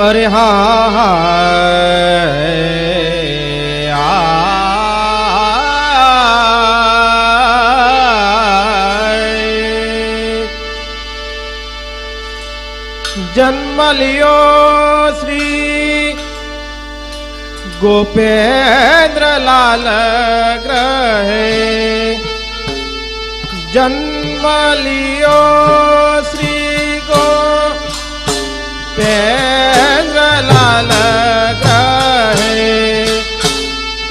અરે હા જન્મ લિયો. લાલ ગ્રહે જન્મ લિયો શ્રી ગોપેન્દ્ર લાલ ગ્રહે.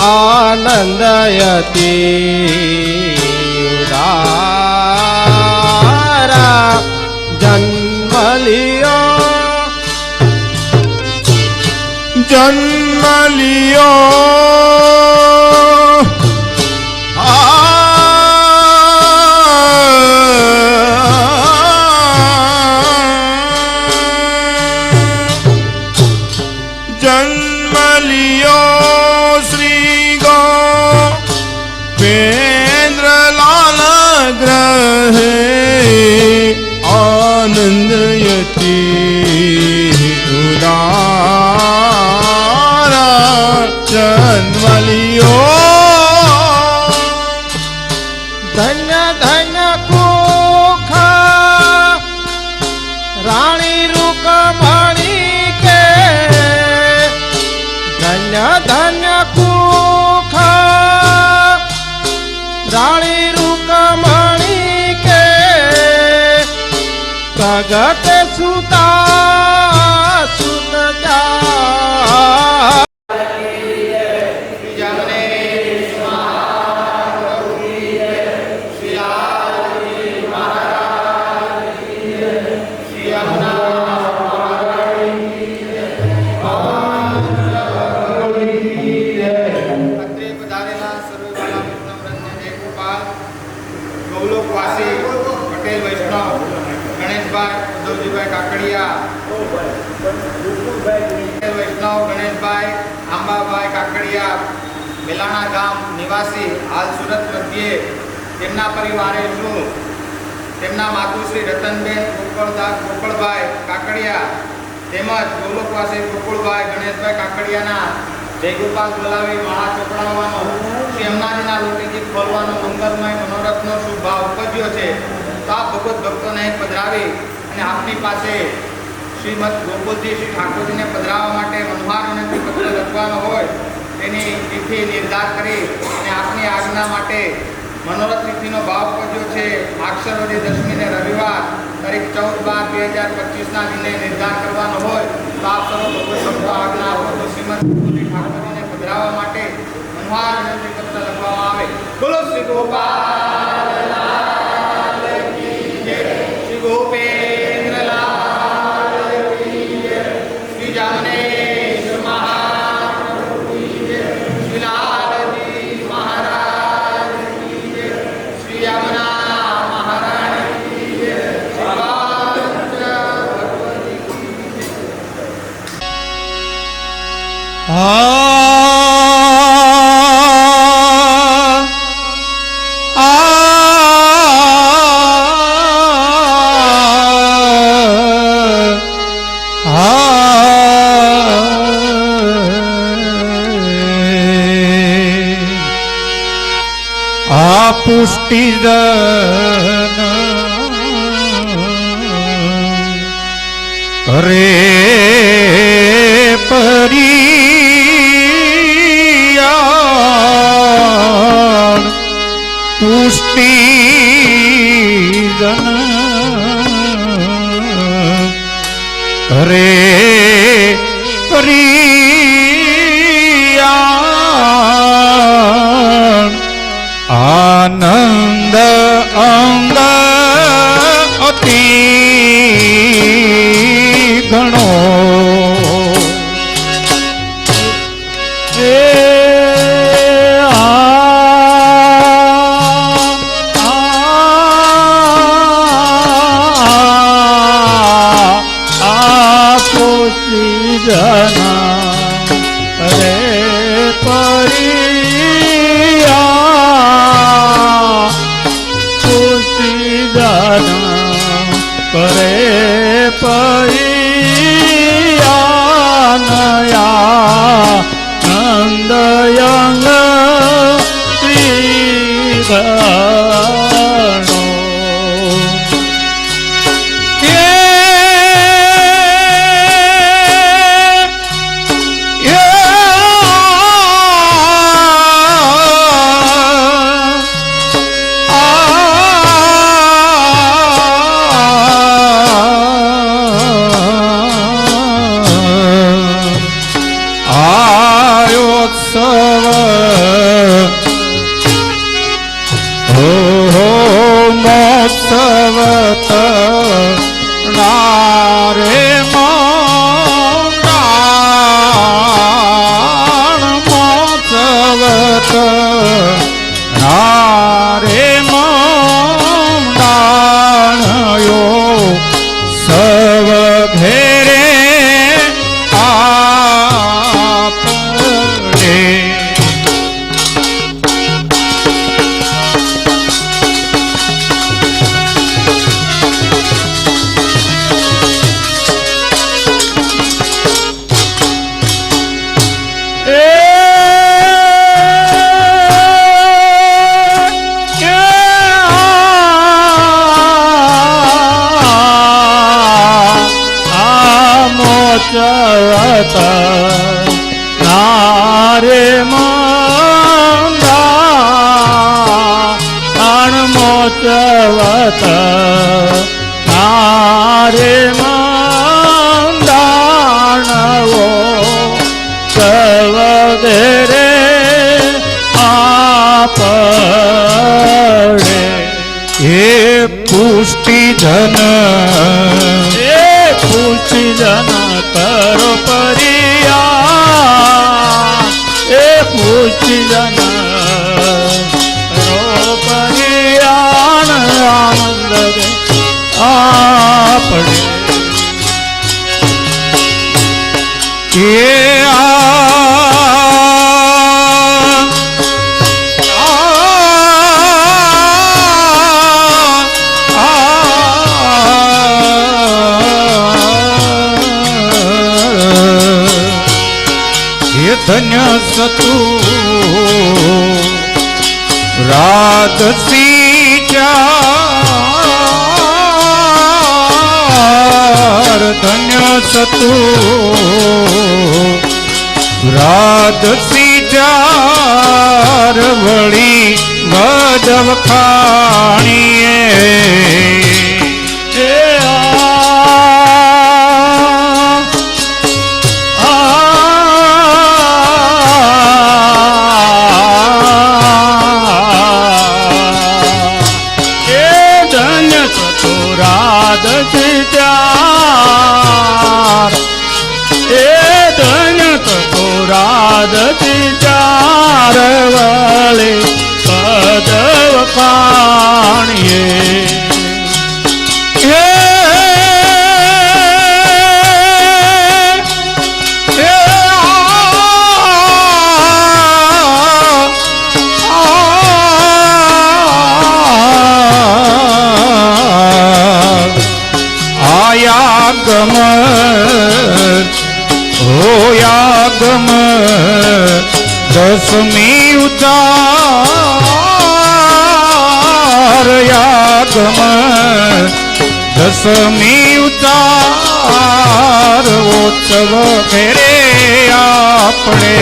આનંદયતી ઉદારા જન્મ લિયો. જન્મ લિયો ધન્ય ધન્ય રાણી ઉદ્ધવજીભાઈ કાકડિયા, વૈષ્ણવ ગણેશભાઈ, આંબાભાઈ કાકડિયા, મેલાણા ગામ નિવાસી હાલ સુરત મધ્યે તેમના પરિવારે છું. તેમના માતુશ્રી રતનબેન, ગોકળદાસ, ગોકળભાઈ કાકડિયા, તેમજ ગોલોકવાસી ગોકુળભાઈ ગણેશભાઈ કાકડિયાના જયગોપાલ બોલાવી મહા ચોપડાવવાનો શ્રી લોકગીત બોલવાનો મંગલમય મનોરથનો શુભ ભાવ ઉપજ્યો છે. તો આ ભગવત ભક્તોને પધરાવી અને આપની પાસે શ્રીમદ ગોકુલજી શ્રી ઠાકોરજીને પધરાવવા માટે મનોહાર વિનંતી પત્ર લખવાનો હોય, તેની તિથિ નિર્ધાર કરી અને આપની આજ્ઞા માટે મનોરથ તિથિનો ભાવ કર્યો છે. આક્ષરવદી દસમીને રવિવાર તારીખ ચૌદ બાર બે હજાર પચીસના દિને નિર્ધાર કરવાનો હોય, તો આપ સર્વ ભગવત આજ્ઞા આપો. તો શ્રીમદ ગોકુલજી ઠાકોરજીને પધરાવવા માટે મનોહાર વિનંતી પત્ર લખવામાં આવે. બોલો શ્રી ગોપાલ! પુષ્ટિ હરે પરિયા અંગ અતિ ઘણો એ સતુ રાધસી ચાર ધન્ય સતુ રાધસી ચાર વળી ગજબ ખાણીએ या गमत हो या गमत जस मी उतार या गमत जस मी उतार ओतव फेरे आपणे.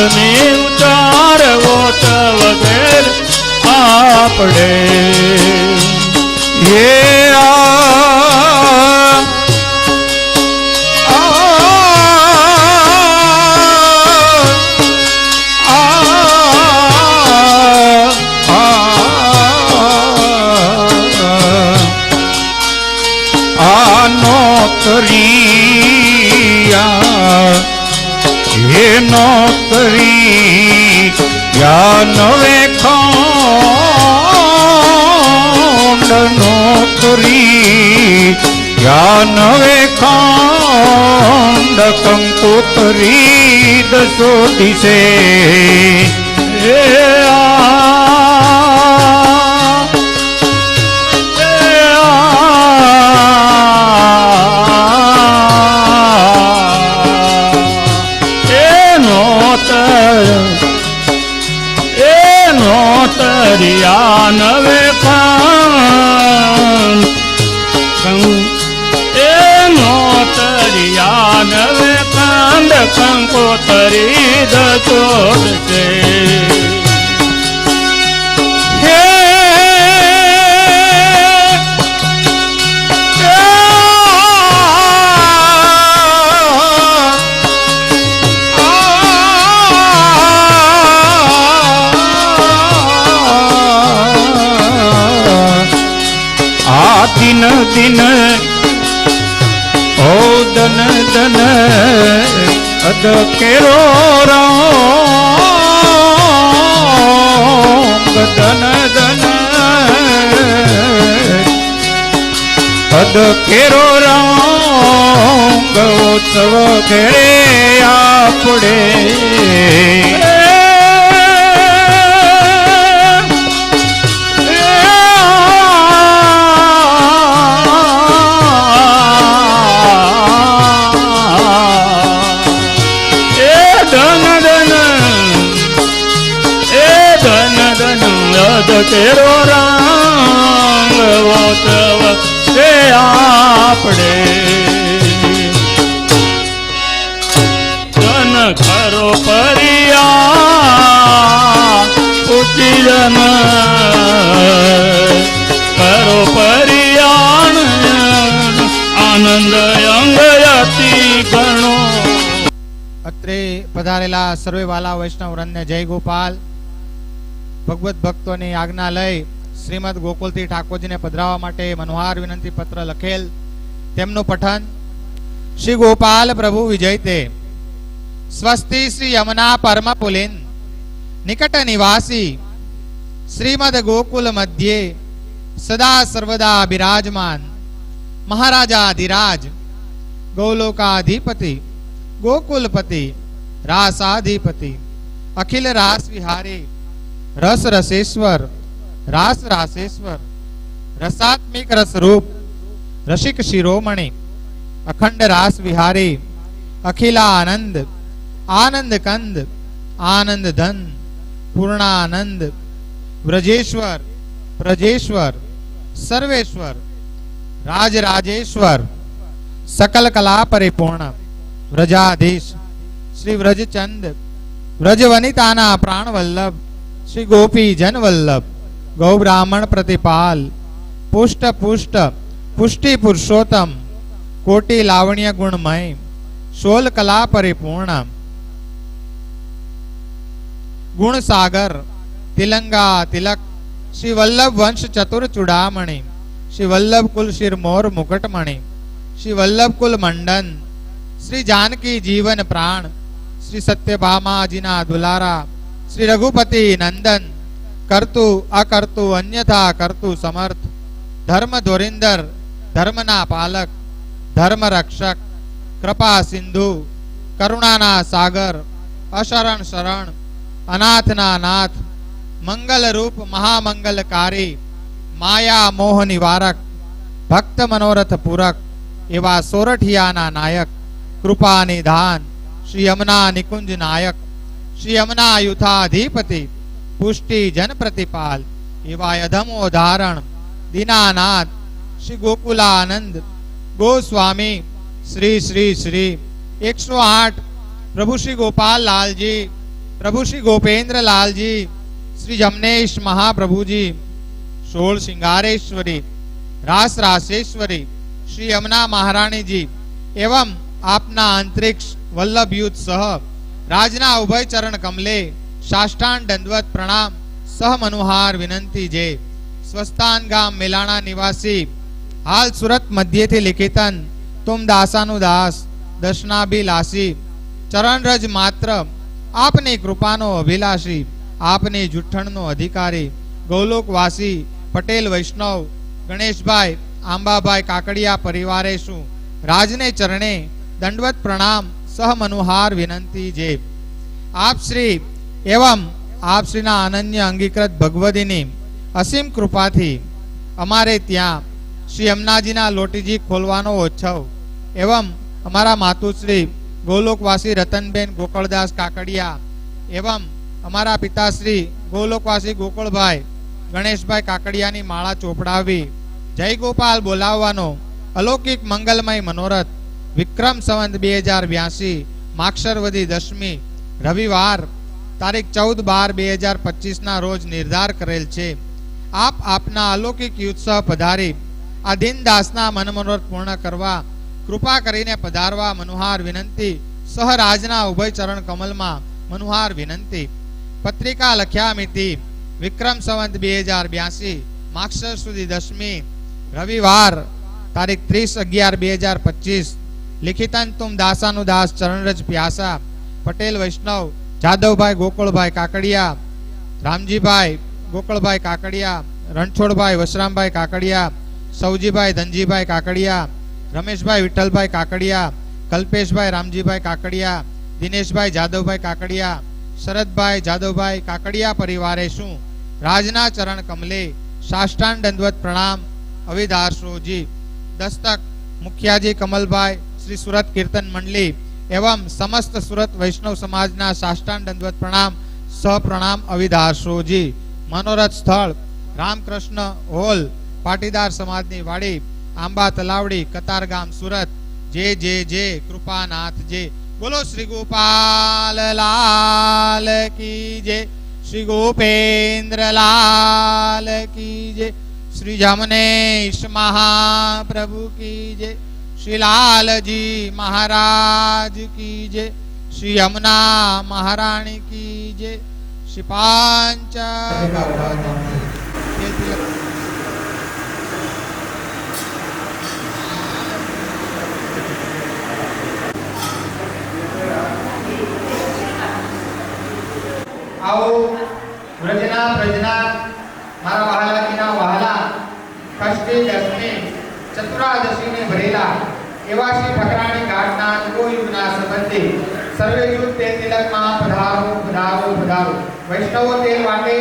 દત્તની ઉતાર ઓત વગેર આપણે. એ યા નવે ખંડ કંકોતરી દસો દિશે દિન દિન. ઓ દન દન અદ કેરો દન દન અદ કેરો રંગ ઉત્સવ ઘેરે આપણે કેરો રાંગ વોતવ છે આપણે. જન ખરો પરિયા ઉચી જન કરો પરિયાણ, આનંદ અંગ અતિ ગણો અત્રે પધારેલા સર્વે વાલા વૈષ્ણવ વૃંદને જય ગોપાલ. ભગવત ભક્તોની આજ્ઞા લઈ શ્રીમદ ગોકુલથી ઠાકોરજીને પધરાવવા માટે મનોહાર વિનંતી પત્ર લખેલ. તેમનું પઠન, શ્રી ગોપાલ પ્રભુ વિજય તે સ્વસ્તિ શ્રી યમુના પરમ પુલિન નિકટ નિવાસી, શ્રીમદ ગોકુલ મધ્યે સદા સર્વદા બિરાજમાન, મહારાજાધિરાજ, ગૌલોકાધિપતિ, ગોકુલપતિ, રાસાધિપતિ, અખિલ રાસ વિહારી રસ રસેશ્વર, રાસ રાસેશ્વર, રસાત્મિક રસરૂપ, રસિક શિરોમણી, અખંડ રાસ વિહારી અખિલા આનંદ કંદ આનંદ ધન પૂર્ણાનંદ વ્રજેશ્વર પ્રજેશ્વર સર્વેશ્વર, રાજરાજેશ્વર, સકલ કલા પરિપૂર્ણ, વ્રજાધીશ, શ્રી વ્રજચંદ, વ્રજવનિતાના પ્રાણ વલ્લભ શ્રી ગોપી જનવલ્લભ, ગૌ બ્રાહ્મણ પ્રતિપાલ, પુષ્ટ પુષ્ટ, પુષ્ટિ પુરુષોત્તમ, કોટી લાવણ્ય ગુણમય, સોલ કલા પરિપૂર્ણ. ગુણ સાગર તિલંગા તિલક, શ્રી વલ્લભ વંશ ચતુર ચુડામણી, શ્રી વલ્લભ કુલ શિરમોર મુકટમણી, શ્રી વલ્લભ કુલ મંડન, શ્રી જાનકી જીવન પ્રાણ, શ્રી સત્યભામાજીના દુલારા શ્રી રઘુપતિ નંદન કરતું અકર્તુ અન્યથા કરતું સમર્થ. ધર્મ ધોરિંદર, ધર્મના પાલક, ધર્મ રક્ષક, કૃપા સિંધુ, કરુણાના સાગર, અશરણ શરણ, અનાથના નાથ મંગલરૂપ મહામંગલકારી, માયા મોહ નિવારક, ભક્ત મનોરથ પૂરક, એવા સોરઠિયાના નાયક કૃપા નિધાન શ્રી યમુના નિકુંજ નાયક. શ્રી યમુના યુથાધિપતિ પુષ્ટિ જન પ્રતિપાલ એવા અધમો ધારણ દીનાનાથ શ્રી ગોકુલાનંદ ગોસ્વામી શ્રી શ્રી શ્રી એકસો આઠ પ્રભુ શ્રી ગોપાલ લાલજી પ્રભુ શ્રી ગોપેન્દ્ર લાલજી શ્રી જમનેશ મહાપ્રભુજી સોળ સિંગારેશ્વરી રાસ રાસેશ્વરી શ્રી યમુના મહારાણીજી એવં આપના અંતરિક્ષ વલ્લભ યુથ સહ રાજના ઉભય ચરણ કમલે સાષ્ટાન દંડવત પ્રણામ સહ મનુહાર વિનંતી જે. સ્વસ્થાન ગામ મેલાણા નિવાસી, હાલ સુરત મધ્યથી લિખિતન, તુમ દાસાનું દાસ દર્શનાભિલાષી ચરણ રજ માત્ર, આપની કૃપાનો અભિલાષી, આપની જુઠ્ઠણનો અધિકારી. ગૌલોકવાસી, પટેલ વૈષ્ણવ, ગણેશભાઈ, આંબાભાઈ કાકડિયા પરિવારે શું? રાજને ચરણે દંડવત પ્રણામ સહ મનુહાર વિનંતી જે. આપ શ્રી એવમ આપ શ્રીના અનન્ય અંગીકૃત ભગવદીની અસીમ કૃપાથી અમારે ત્યાં શ્રી અમનાજીના લોટીજી ખોલવાનો ઉત્સવ એવમ અમારા માતુશ્રી ગોલોકવાસી રતનબેન ગોકળદાસ કાકડિયા એવમ અમારા પિતાશ્રી ગોલોકવાસી ગોકળભાઈ ગણેશભાઈ કાકડિયાની માળા ચોપડાવી જય ગોપાલ બોલાવવાનો અલૌકિક મંગલમય મનોરથ વિક્રમ સંવંત બે હજાર બ્યાસી, માક્ષરવદી દશમી, રવિવાર, તારીખ ચૌદ બાર બે હજાર પચીસના રોજ નિર્ધાર કરેલ છે. આપ આપના અલૌકિક યુત્સવ પધારી, આ દિન દાસના મન પૂર્ણ કરવા, કૃપા કરીને પધારવા મનુહાર વિનંતી, સહરાજના ઉભય ચરણ કમલમાં મનુહાર વિનંતી. પત્રિકા લખ્યા મિતિ, વિક્રમ સંવંત બે હજાર બ્યાસી, માક્ષર સુધી દશમી, રવિવાર, તારીખ ત્રીસ અગિયાર બે હજાર પચીસ લિખિતન તુમ દાસાનું દાસ, ચરણરજ પ્યાસા, પટેલ, વૈષ્ણવ, જાદવભાઈ, ગોકુળભાઈ કાકડિયા, રામજીભાઈ, ગોકળભાઈ કાકડિયા, રણછોડભાઈ, વશરામભાઈ કાકડિયા સૌજીભાઈ ધનજીભાઈ કાકડિયા, રમેશભાઈ, વિઠ્ઠલભાઈ કાકડિયા, કલ્પેશભાઈ, રામજીભાઈ કાકડિયા, દિનેશભાઈ, જાદવભાઈ કાકડિયા, શરદભાઈ, જાદવભાઈ કાકડિયા પરિવારે શું? રાજના ચરણ કમલે સાષ્ટાંગ દંડવત પ્રણામ અવિધારસોજી દસ્તક, મુખિયાજી કમલભાઈ શ્રી સુરત કીર્તન મંડળી એવમ સમસ્ત સુરત વૈષ્ણવ સમાજના સાષ્ટાંગ દંડવત પ્રણામ સહ અવિધારશોજી મનોરથ સ્થળ, રામકૃષ્ણ હોલ, પાટીદાર સમાજની વાડી, આંબા તલાવડી, કતારગામ સુરત. જે જે જે કૃપાનાથ જે બોલો શ્રી ગોપાલ લાલ કી જે. શ્રી ગોપેન્દ્ર લાલ કી જે. શ્રી જમનેશ મહાપ્રભુ કી જય શ્રી લાલજી મહારાજ કી જય. શ્રી યમુના મહારાણી કી જય. શ્રી પાંચ આવો વ્રજના વ્રજના મારા વહાલાજીના વહાલા કષ્ટે દસને ચતુરાદશીને ભરેલા. એવા શ્રી ઠકરાણી ઘાટના યુગોયુગના સંબંધે સર્વે યુગ તે તિલકમાં પધારો પધારો પધારો. વૈષ્ણવો તેલ વાટે.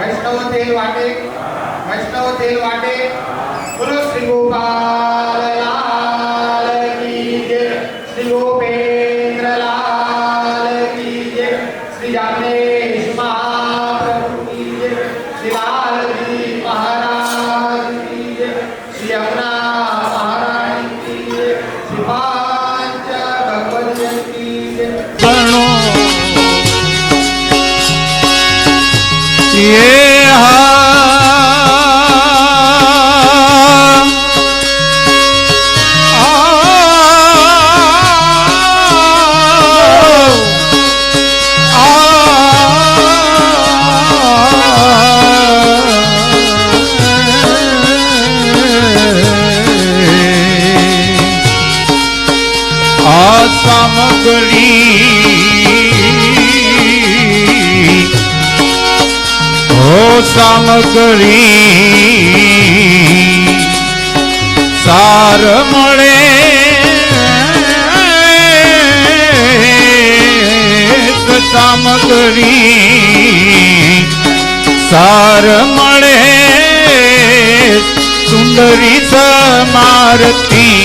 વૈષ્ણવો તેલ વાટે. વૈષ્ણવો તેલ વાટે. બોલો શ્રી ગોપાલ સામગ્રી સાર મળે. સામગ્રી સાર મળે. સુંદરી સમારતી.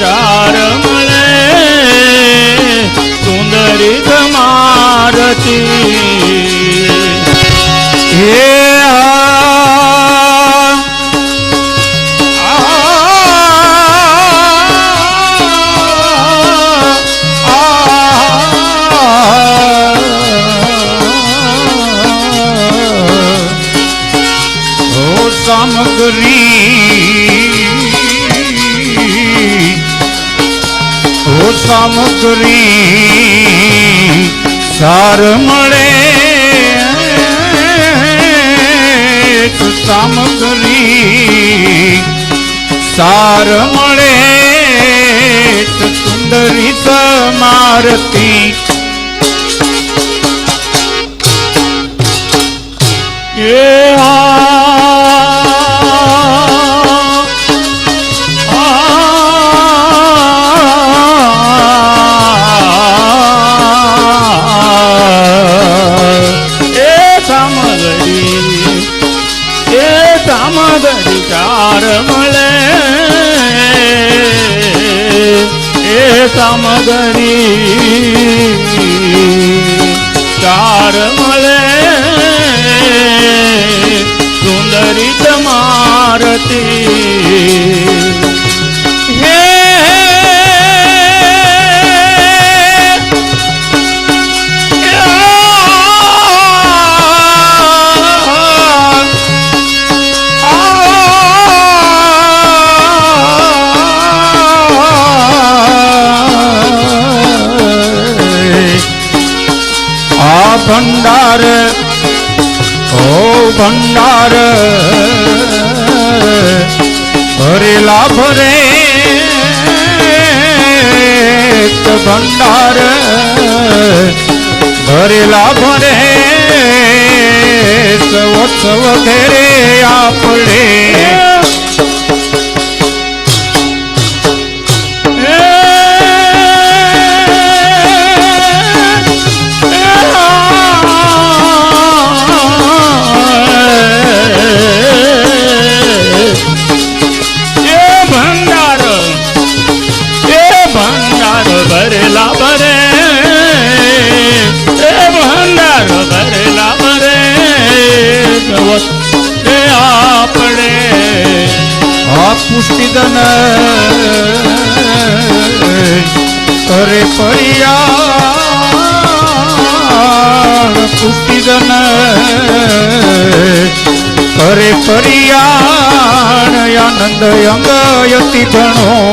ચાર મળે. સુંદરી તમારતી સામગ્રી સાર મળે. તો સામગ્રી સાર મળે. સુંદરી સમારતી. એ સામગરી. ચાર મળે સુંદરી તમારતી ભંડાર ભરેલા ભરે ભંડાર ભરેલા ભરે સવત્સવ ઘેરે આપણે કરે પરિયાણ આનંદ અંગ યતિ ઘણો